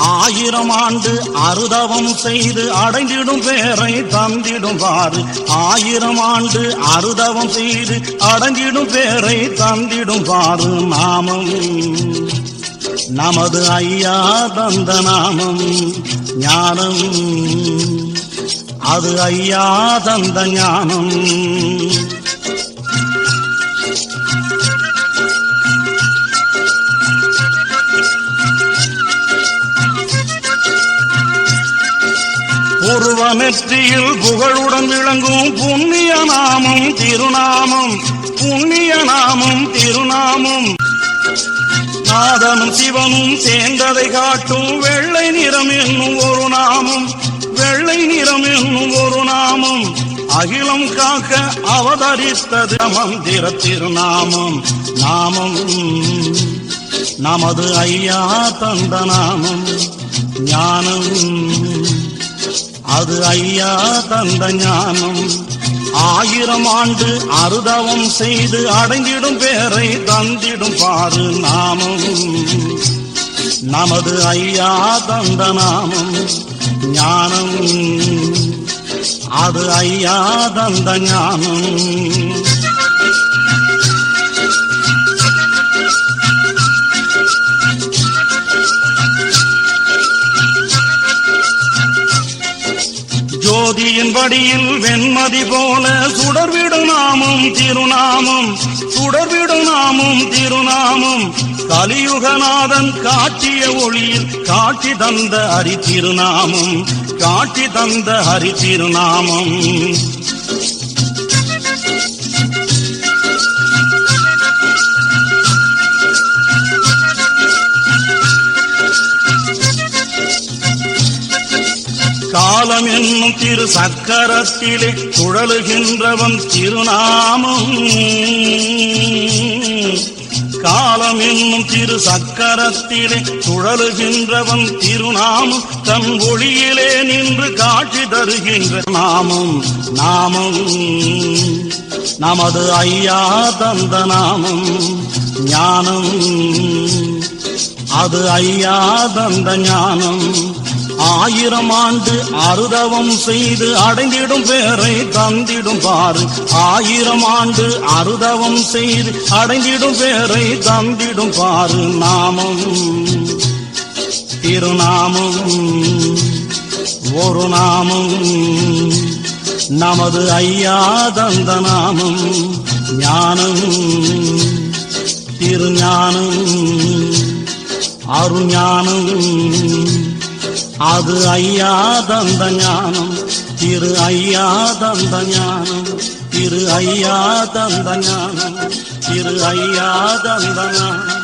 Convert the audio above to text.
ஆயிரம் ஆண்டு அருதவம் செய்து அடைந்திடும் பேரை தந்திடுவாறு. ஆயிரம் ஆண்டு அருதவம் செய்து அடைந்திடும் பேரை தந்திடுவாறு. நாமம் நமது ஐயா தந்த நாமம் ஞானம். அது ஐயா தந்த ஞானம். நெற்றியில் புகழுடன் விளங்கும் புண்ணிய நாமம் திருநாமம். புண்ணிய நாமம் திருநாமம். நாதனும் சிவனும் சேர்ந்ததை காட்டும் வெள்ளை நிறம் என்னும் ஒரு நாமம். வெள்ளை நிறம் என்னும் ஒரு நாமம். அகிலம் காக்க அவதரித்தது மந்திர திருநாமம். நாமம். நமது ஐயா தந்த நாமம். ஞானம். அது ஐயா தந்த ஞானம். ஆயிரம் ஆண்டு அருதவம் செய்து அடைந்திடும் பேரை தந்திடும் பாரு நாமம். நமது ஐயா தந்த நாமம் ஞானம். அது ஐயா தந்த ஞானம். ஜோதியின் படியில் வெண்மதி போல சுடர்விடும் நாமும் திருநாமம் சுடர்விடும் நாமும் திருநாமம். கலியுகநாதன் காட்டிய ஒளியில் காட்சி தந்த ஹரி திருநாமம் காட்சி தந்த ஹரி திருநாமம் காலம் என்னும் திரு சக்கரத்திலே சுழலுகின்றவன் திருநாமம். காலம் என்னும் திரு சக்கரத்திலே சுழலுகின்றவன் திருநாமம். தன் ஒளியிலே நின்று காட்சி தருகின்ற நாமம் நாமம். நமது ஐயா தந்த நாமம் ஞானம். அது ஐயா தந்த ஞானம். ஆயிரம் ஆண்டு அருதவம் செய்து அடைந்திடும் பேரை தந்திடும் பாரு. ஆயிரம் ஆண்டு அருதவம் செய்து அடைந்திடும் பேரை தந்திடும் பாரு. நாமம் திருநாமம் ஒரு நாமம் நமது ஐயா தந்த நாமம் ஞானம் திருஞானம் அருஞானம் அது ஐயா தந்த ஞானம் திரு ஐயா தந்த ஞானம் திரு ஐயா தந்த ஞானம் திரு ஐயா தந்த ஞானம்.